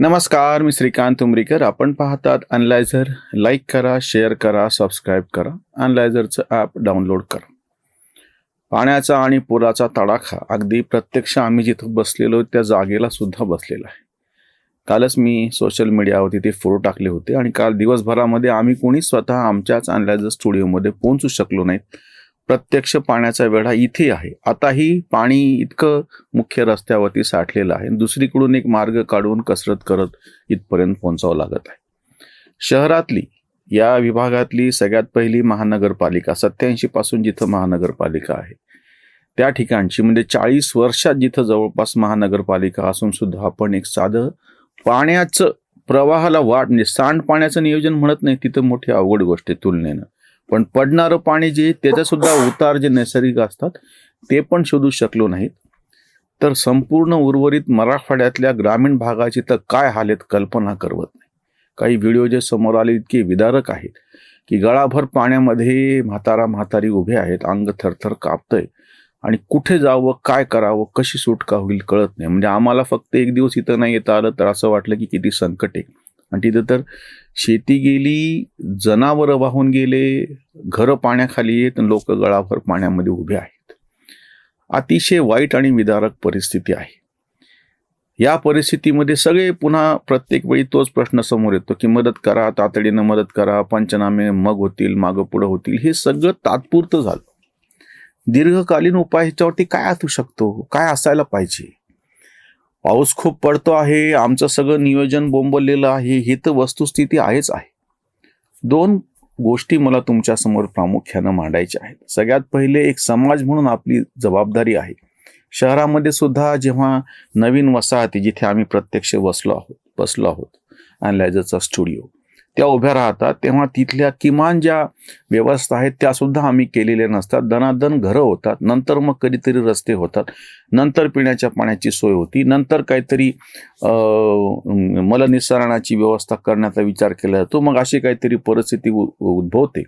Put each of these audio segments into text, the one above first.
नमस्कार मी श्रीकांत उमरीकर. आपण पाहतात अनलायझर लाईक करा शेअर करा सबस्क्राईब करा. अनलायझरचं ॲप डाउनलोड करा. पाण्याचा आणि पुराचा तडाखा अगदी प्रत्यक्ष आम्ही जिथं बसलेलो त्या जागेला सुद्धा बसलेला आहे. कालच मी सोशल मीडियावरती ते फोटो टाकले होते आणि काल दिवसभरामध्ये आम्ही कोणी स्वतः आमच्याच अनलायझर स्टुडिओमध्ये पोहोचू शकलो नाहीत. प्रत्यक्ष पाण्याचा वेढा इथे आहे. आताही पाणी इतकं मुख्य रस्त्यावरती साठलेलं आहे. दुसरीकडून एक मार्ग काढून कसरत करत इथपर्यंत पोहोचावं लागत आहे. शहरातली या विभागातली सगळ्यात पहिली महानगरपालिका सत्याऐंशी पासून जिथं महानगरपालिका आहे त्या ठिकाणची म्हणजे चाळीस वर्षात जिथं जवळपास महानगरपालिका असून सुद्धा आपण एक साधं पाण्याचं प्रवाहाला वाट म्हणजे सांडपाण्याचं नियोजन म्हणत नाही तिथं मोठी अवघड गोष्ट आहे तुलनेनं. पण पडणारं पाणी जे त्याचा सुद्धा उतार जे नैसर्गिक असतात ते पण शोधू शकलो नाहीत. तर संपूर्ण उर्वरित मराठवाड्यातल्या ग्रामीण भागाची तर काय हालेत कल्पना करवत नाही. काही व्हिडिओ जे समोर आले इतके विदारक आहेत की गळाभर पाण्यामध्ये म्हातारा म्हातारी उभे आहेत अंग थरथर कापतंय. आणि कुठे जावं काय करावं कशी सुटका होईल कळत नाही. म्हणजे आम्हाला फक्त एक दिवस इथं नाही येता आलं तर असं वाटलं की किती संकट आहे. आणि तिथं तर शेती गेली जनावरं वाहून गेले घरं पाण्याखाली आहेत लोक गळाभर पाण्यामध्ये उभे आहेत. अतिशय वाईट आणि विदारक परिस्थिती आहे. या परिस्थितीमध्ये सगळे पुन्हा प्रत्येक वेळी तोच प्रश्न समोर येतो की मदत करा तातडीनं मदत करा पंचनामे मग होतील मागं पुढं होतील हे सगळं तात्पुरतं झालं. दीर्घकालीन उपाय ह्याच्यावरती काय असू शकतो? काय असायला पाहिजे? पाऊस खूप पडतो आहे आमचं सगळं नियोजन बोंबललेलं आहे ही तर वस्तुस्थिती आहेच आहे. दोन गोष्टी मला तुमच्यासमोर प्रामुख्यानं मांडायच्या आहेत. सगळ्यात पहिले एक समाज म्हणून आपली जबाबदारी आहे. शहरामध्ये सुद्धा जेव्हा नवीन वसाहती जिथे आम्ही प्रत्यक्ष बसलो आहोत बसलो आहोत अनलायझरचा स्टुडिओ त्या उभ्या राहतात तेव्हा तिथल्या किमान ज्या व्यवस्था आहेत त्या सुद्धा आम्ही केलेल्या नसतात. दनादन घरं होतात नंतर मग कधीतरी रस्ते होतात. नंतर पिण्याच्या पाण्याची सोय होती. नंतर काहीतरी मलनिस्सरणाची व्यवस्था करण्याचा विचार केला जातो. मग अशी काहीतरी परिस्थिती उद्भवते.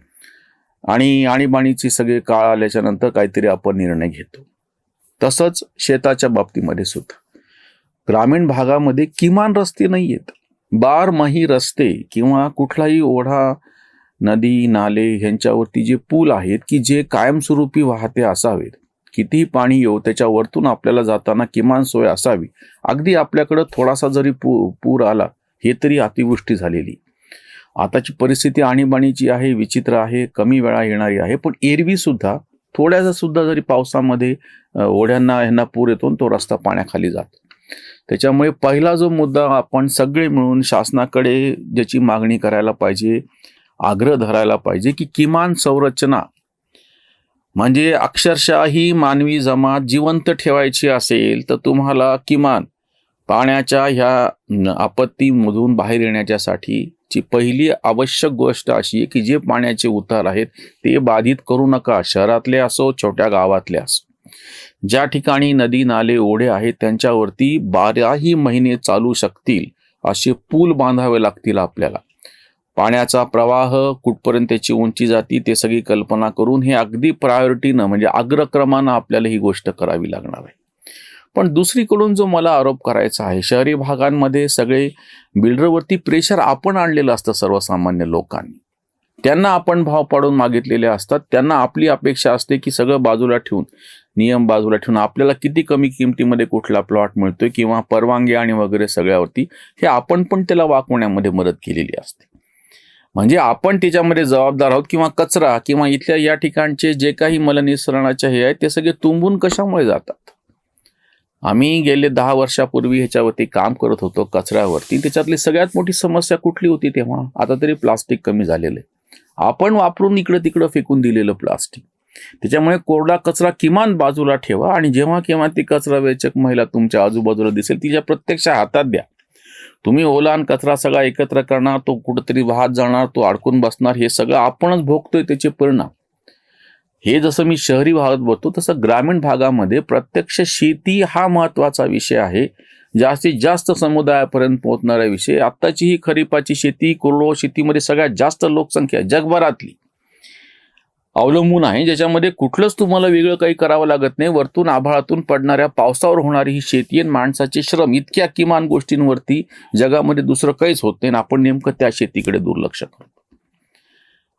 आणि आणीबाणीची सगळे काळ आल्याच्यानंतर काहीतरी आपण निर्णय घेतो. तसंच शेताच्या बाबतीमध्ये सुद्धा. ग्रामीण भागामध्ये किमान रस्ते नाही आहेत बारमाही रस्ते किंवा कुठलाही ओढा नदी नाले ह्यांच्यावरती जे पूल आहेत की जे कायमस्वरूपी वाहते असावेत. कितीही पाणी येऊ त्याच्यावरतून आपल्याला जाताना किमान सोय असावी. अगदी आपल्याकडं थोडासा जरी पू पूर आला हे तरी अतिवृष्टी झालेली. आताची परिस्थिती आणीबाणीची आहे विचित्र आहे कमी वेळा येणारी आहे पण एरवी सुद्धा थोड्यासा सुद्धा जरी पावसामध्ये ओढ्यांना ह्यांना पूर येतो तो रस्ता पाण्याखाली जातो. त्याच्यामुळे पहिला जो मुद्दा आपण सगळे मिळून शासनाकडे ज्याची मागणी करायला पाहिजे आग्रह धरायला पाहिजे की किमान संरचना म्हणजे अक्षरशः ही मानवी जमात जिवंत ठेवायची असेल तर तुम्हाला किमान पाण्याच्या ह्या आपत्तीमधून बाहेर येण्याच्यासाठी ची पहिली आवश्यक गोष्ट अशी आहे की जे पाण्याचे उतार आहेत ते बाधित करू नका शहरातले असो छोट्या गावातले असो. ज्या ठिकाणी नदी नाले ओढे आहेत त्यांच्यावरती बाराही महिने चालू शकतील असे पूल बांधावे लागतील आपल्याला. पाण्याचा प्रवाह कुठपर्यंत त्याची उंची जाती ते सगळी कल्पना करून हे अगदी प्रायोरिटीनं म्हणजे अग्रक्रमानं आपल्याला ही गोष्ट करावी लागणार आहे. पण दुसरीकडून जो मला आरोप करायचा आहे शहरी भागांमध्ये सगळे बिल्डरवरती प्रेशर आपण आणलेलं असतं सर्वसामान्य लोकांनी. त्यांना आपण भाव पाडून मागितलेले असतात. त्यांना आपली अपेक्षा असते की सगळं बाजूला ठेवून नियम बाजूला ठेवून आपल्याला किती कमी किमतीमध्ये कुठला प्लॉट मिळतोय किंवा परवानगी आणि वगैरे सगळ्यावरती हे आपण पण त्याला वाकवण्यामध्ये मदत केलेली असते. म्हणजे आपण त्याच्यामध्ये जबाबदार आहोत किंवा कचरा किंवा इथल्या या ठिकाणचे जे काही मलनिसरणाचे हे आहेत ते सगळे तुंबून कशामुळे जातात? आम्ही गेले दहा वर्षापूर्वी ह्याच्यावरती काम करत होतो कचऱ्यावरती. त्याच्यातली सगळ्यात मोठी समस्या कुठली होती तेव्हा? आता तरी प्लास्टिक कमी झालेलं आहे. आपण वापरून इकडं तिकडं फेकून दिलेलं प्लास्टिक. त्याच्यामुळे कोरडा कचरा किमान बाजूला ठेवा आणि जेव्हा केव्हा ती कचरा वेचक महिला तुमच्या आजूबाजूला दिसेल तिच्या प्रत्यक्ष हातात द्या. तुम्ही ओला आणि कचरा सगळा एकत्र करणार तो कुठंतरी वाहत जाणार तो अडकून बसणार हे सगळं आपणच भोगतोय त्याचे परिणाम. हे जसं मी शहरी भागात बघतो तसं ग्रामीण भागामध्ये प्रत्यक्ष शेती हा महत्त्वाचा विषय आहे. जास्तीत जास्त समुदायापर्यंत पोहोचणारा विषय. आत्ताची ही खरीपाची शेती कोरडवाहू शेतीमध्ये सगळ्यात जास्त लोकसंख्या जगभरातली. अवलंबून आहे ज्याच्यामध्ये कुठलंच तुम्हाला वेगळं काही करावं लागत नाही. वरतून आभाळातून पडणाऱ्या पावसावर होणारी ही शेती आणि माणसाचे श्रम इतक्या किमान गोष्टींवरती जगामध्ये दुसरं काहीच होत नाही. आपण नेमकं त्या शेतीकडे दुर्लक्ष करतो.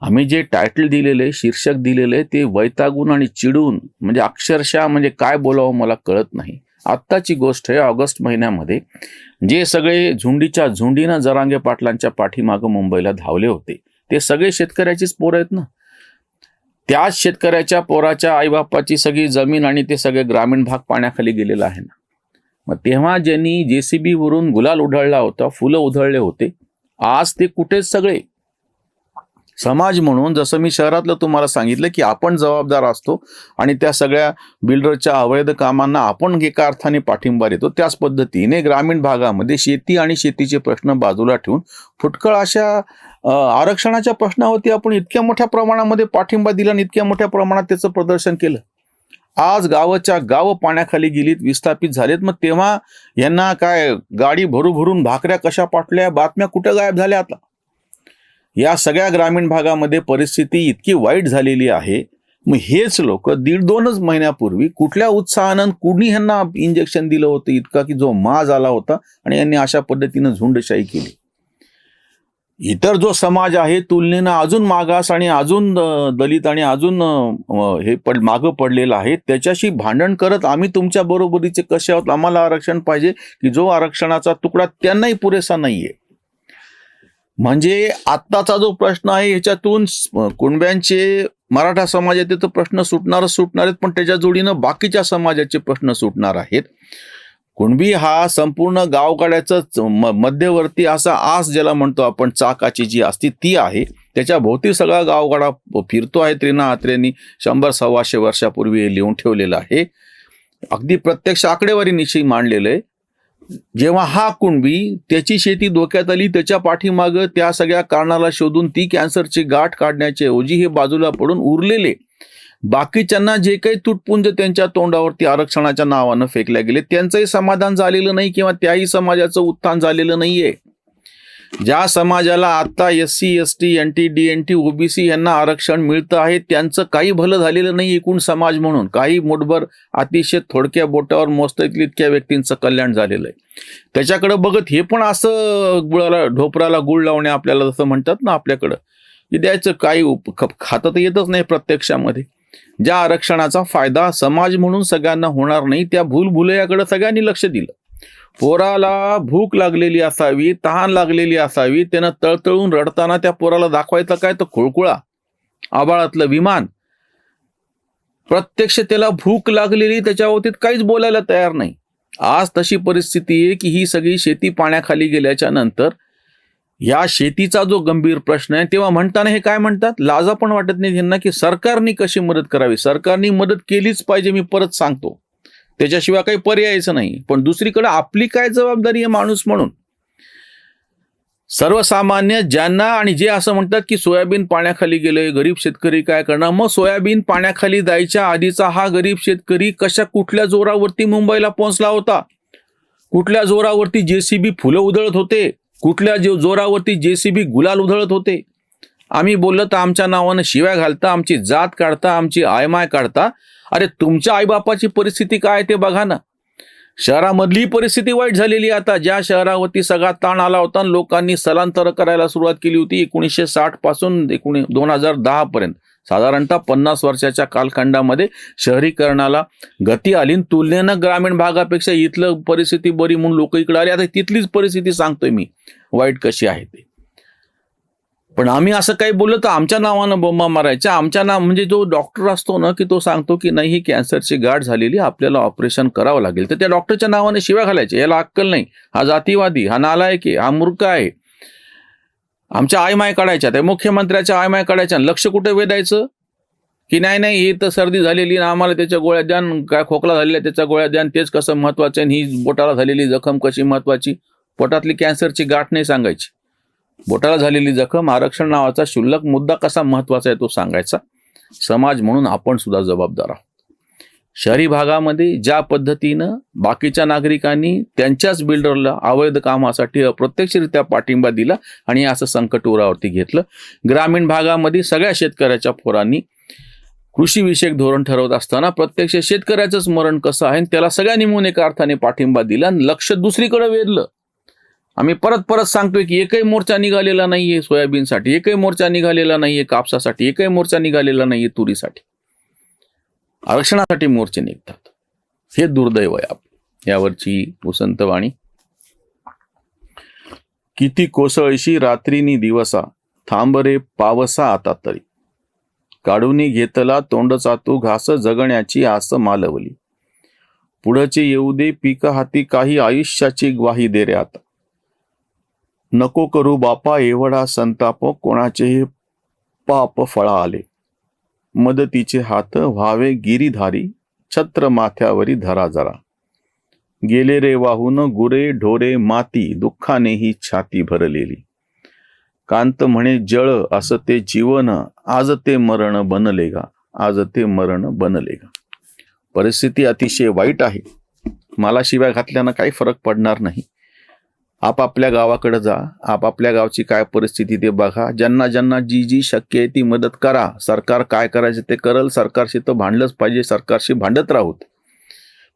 आम्ही जे टायटल दिलेले शीर्षक दिलेले ते वैतागून आणि चिडून म्हणजे अक्षरशः म्हणजे काय बोलावं मला कळत नाही. आत्ताची गोष्ट आहे ऑगस्ट महिन्यामध्ये जे सगळे झुंडीच्या झुंडीनं जरांगे पाटलांच्या पाठीमागं मुंबईला धावले होते ते सगळे शेतकऱ्याचीच पोरं आहेत ना? त्याच शेतकऱ्याच्या पोराच्या आईबापाची सगळी जमीन आणि ते सगळे ग्रामीण भाग पाण्याखाली गेलेला आहे ना? मग तेव्हा ज्यांनी जेसीबी वरून गुलाल उधळला होता फुलं उधळले होते आज ते कुठेच सगळे समाज म्हणून जसं मी शहरातलं तुम्हाला सांगितलं की आपण जबाबदार असतो आणि त्या सगळ्या बिल्डरच्या अवैध कामांना आपण एका अर्थाने पाठिंबा देतो त्याच पद्धतीने ग्रामीण भागामध्ये शेती आणि शेतीचे प्रश्न बाजूला ठेवून फुटकळ अशा आरक्षणाच्या प्रश्नावरती आपण इतक्या मोठ्या प्रमाणामध्ये पाठिंबा दिला आणि इतक्या मोठ्या प्रमाणात त्याचं प्रदर्शन केलं. आज गावाच्या गावं पाण्याखाली गेलीत विस्थापित झालेत मग तेव्हा यांना काय गाडी भरू भरून भाकऱ्या कशा पाटल्या बातम्या कुठं गायब झाल्या आता? या सगळ्या ग्रामीण भागामध्ये परिस्थिती इतकी वाईट झालेली आहे. मग हेच लोक दीड दोनच महिन्यापूर्वी कुठल्या उत्साहानं कुणी ह्यांना इंजेक्शन दिलं होतं इतका की जो माज आला होता आणि यांनी अशा पद्धतीनं झुंडशाही केली? इतर जो समाज आहे तुलनेनं अजून मागास आणि अजून दलित आणि अजून हे पड मागं पडलेलं आहे. त्याच्याशी भांडण करत आम्ही तुमच्या बरोबरीचे कसे आहोत? आम्हाला आरक्षण पाहिजे की जो आरक्षणाचा तुकडा त्यांनाही पुरेसा नाहीये. म्हणजे आत्ताचा जो प्रश्न आहे ह्याच्यातून कुणब्यांचे मराठा समाजाचे तर प्रश्न सुटणारच सुटणार आहेत पण त्याच्या जोडीनं बाकीच्या समाजाचे प्रश्न सुटणार आहेत. कुणबी हा संपूर्ण गावगाड्याचा मध्यवर्ती असा आस ज्याला म्हणतो आपण चाकाची जी असती ती आहे. त्याच्या भोवती सगळा गावगाडा फिरतो आहे त्रिना आत्रेंनी शंभर सव्वाशे वर्षापूर्वी लिहून ठेवलेलं आहे. अगदी प्रत्यक्ष आकडेवारी मांडलेलं आहे. जेव्हा हा कुणबी त्याची शेती धोक्यात आली त्याच्या पाठीमागं त्या सगळ्या कारणाला शोधून ती कॅन्सरची गाठ काढण्याच्या ऐवजी हे बाजूला पडून उरलेले. बाकीच्यांना जे काही तुटपुंज त्यांच्या तोंडावरती आरक्षणाच्या नावानं फेकल्या गेले त्यांचंही समाधान झालेलं नाही किंवा त्याही समाजाचं उत्थान झालेलं नाहीये. ज्या समाजाला आता S C S T N T D N T OBC यांना आरक्षण मिळतं आहे त्यांचं काही भलं झालेलं नाही एकूण समाज म्हणून. काही मोठभर अतिशय थोडक्या बोटावर मोजता येतील इतक्या व्यक्तींचं कल्याण झालेलं आहे. त्याच्याकडे बघत हे पण असं गुळाला ढोपराला गुळ लावणे आपल्याला जसं म्हणतात ना आपल्याकडं की द्यायचं काही उप- खातं तर येतच नाही प्रत्यक्षामध्ये. ज्या आरक्षणाचा फायदा समाज म्हणून सगळ्यांना होणार नाही त्या भूलभुलयाकडे सगळ्यांनी लक्ष दिलं. पोराला भूक लागलेली असावी तहान लागलेली असावी त्यानं तळतळून रडताना त्या पोराला दाखवायचं काय? तर खुळकुळा आबाळातलं विमान. प्रत्यक्ष त्याला भूक लागलेली त्याच्या बाबतीत काहीच बोलायला तयार नाही. आज तशी परिस्थिती आहे की ही सगळी शेती पाण्याखाली गेल्याच्यानंतर या शेतीचा जो गंभीर प्रश्न आहे तेव्हा म्हणताना हे काय म्हणतात? लाजा पण वाटत नाही त्यांना की सरकारने कशी मदत करावी? सरकारने मदत केलीच पाहिजे मी परत सांगतो. त्याच्याशिवाय काही पर्यायच नाही. पण दुसरीकडे आपली काय जबाबदारी आहे माणूस म्हणून? सर्वसामान्य ज्यांना आणि जे असं म्हणतात की सोयाबीन पाण्याखाली गेले गरीब शेतकरी काय करणार? मग सोयाबीन पाण्याखाली जायच्या आधीचा हा गरीब शेतकरी कशा कुठल्या जोरावरती मुंबईला पोहोचला होता? कुठल्या जोरावरती जेसीबी फुलं उधळत होते? कुठल्या जो जोरावरती जेसीबी गुलाल उधळत होते? आम्ही बोललं तर आमच्या नावानं शिव्या घालता आमची जात काढता आमची आयमाय काढता अरे तुमच्या आईबापाची परिस्थिती काय आहे ते बघा ना. शहरामधली परिस्थिती वाईट झालेली आहे आता. ज्या शहरावरती सगळा ताण आला होता आणि लोकांनी स्थलांतर करायला सुरुवात केली होती एकोणीसशे साठपासून एकोणी दोन हजार दहा पर्यंत. साधारणतः पन्नास वर्षाच्या कालखंडामध्ये शहरीकरणाला गती आली आणि तुलनेनं ग्रामीण भागापेक्षा इथलं परिस्थिती बरी म्हणून लोक इकडे आले. आता तिथलीच परिस्थिती सांगतोय मी. वाईट कशी आहे ते. पण आम्ही असं काही बोललो तर आमच्या नावानं बोंबा मारायच्या आमच्या नाव म्हणजे जो डॉक्टर असतो ना की तो सांगतो की नाही ही कॅन्सरची गाठ झालेली आपल्याला ऑपरेशन करावं लागेल. तर त्या डॉक्टरच्या नावाने शिव्या घालायचे याला अक्कल नाही. हा जातीवादी हा नालायक आहे हा मूर्ख आहे. आमच्या आयमाय काढायच्या. त्या मुख्यमंत्र्याच्या आयमाय काढायच्या. लक्ष कुठे वेधायचं? की नाही नाही ही तर सर्दी झालेली ना आम्हाला त्याच्या गोळ्या द्यान काय खोकला झालेला त्याच्या गोळ्या द्यान तेच कसं महत्वाचं आहे. आणि ही बोटाला झालेली जखम कशी महत्वाची? पोटातली कॅन्सरची गाठ नाही सांगायची. बोटाला झालेली जखम आरक्षण नावाचा शुल्लक मुद्दा कसा महत्त्वाचा आहे तो सांगायचा? समाज म्हणून आपण सुद्धा जबाबदार आहोत. शहरी भागामध्ये ज्या पद्धतीनं बाकीच्या नागरिकांनी त्यांच्याच बिल्डरला अवैध कामासाठी अप्रत्यक्षरित्या पाठिंबा दिला आणि असं संकट उरावरती घेतलं ग्रामीण भागामध्ये सगळ्या शेतकऱ्याच्या पोरांनी कृषीविषयक धोरण ठरवत असताना प्रत्यक्ष शेतकऱ्याचंच मरण कसं आहे आणि त्याला सगळ्यांनी म्हणून एका अर्थाने पाठिंबा दिला आणि लक्ष दुसरीकडे वेधलं. आम्ही परत परत सांगतोय की एकही मोर्चा निघालेला नाहीये सोयाबीनसाठी एकही मोर्चा निघालेला नाहीये कापसासाठी एकही मोर्चा निघालेला नाहीये तुरीसाठी. आरक्षणासाठी मोर्चे निघतात. हे दुर्दैव आहे आप यावरची वसंतवाणी किती कोसळशी रात्रीनी दिवसा. थांब रे पावसा आता तरी. काढूनी घेतला तोंडचा तू घास जगण्याची आस मालवली. पुढचे येऊ दे पीक हाती काही आयुष्याची ग्वाही दे रे आता. नको करू बापा एवढा संताप कोणाचेही पाप फळा आले मदतीचे हात व्हावे गिरीधारी छत्र माथ्यावरी धरा जरा. गेले रे वाहून गुरे ढोरे माती दुःखाने ही छाती भरलेली. कांत म्हणे जळ असं ते जीवन आज ते मरण बनले गा आज ते मरण बनले गा परिस्थिती अतिशय वाईट आहे. मला शिव्या घातल्यानं काही फरक पडणार नाही. आपापल्या गावाकडे जा आपापल्या गावची काय परिस्थिती ते बघा. ज्यांना ज्यांना जी जी शक्य आहे ती मदत करा. सरकार काय करायचं ते करल. सरकारशी तर भांडलंच पाहिजे. सरकारशी भांडत राहूत.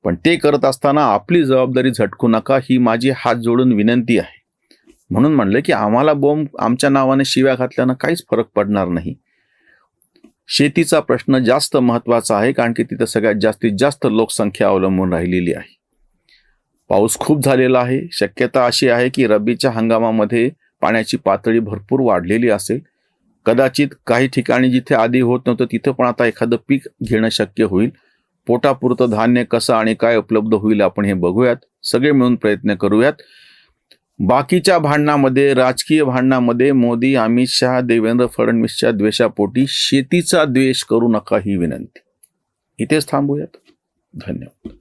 पण ते करत असताना आपली जबाबदारी झटकू नका. ही माझी हात जोडून विनंती आहे. म्हणून म्हणलं की आम्हाला बोंब आमच्या नावाने शिव्या घातल्यानं काहीच फरक पडणार नाही. शेतीचा प्रश्न जास्त महत्त्वाचा आहे. कारण की तिथं सगळ्यात जास्तीत जास्त लोकसंख्या अवलंबून राहिलेली आहे. पाऊस खूप झालेला आहे. शक्यता अशी आहे की रब्बीच्या हंगामामध्ये पाण्याची पातळी भरपूर वाढलेली असेल. कदाचित काही ठिकाणी जिथे आधी होत नव्हतं तिथं पण आता एखादं पीक घेणं शक्य होईल. पोटापुरतं धान्य कसं आणि काय उपलब्ध होईल आपण हे बघूयात. सगळे मिळून प्रयत्न करूयात. बाकीच्या भांडणामध्ये राजकीय भांडणामध्ये मोदी अमित शहा देवेंद्र फडणवीसच्या द्वेषापोटी शेतीचा द्वेष करू नका ही विनंती. इथेच थांबूयात. धन्यवाद.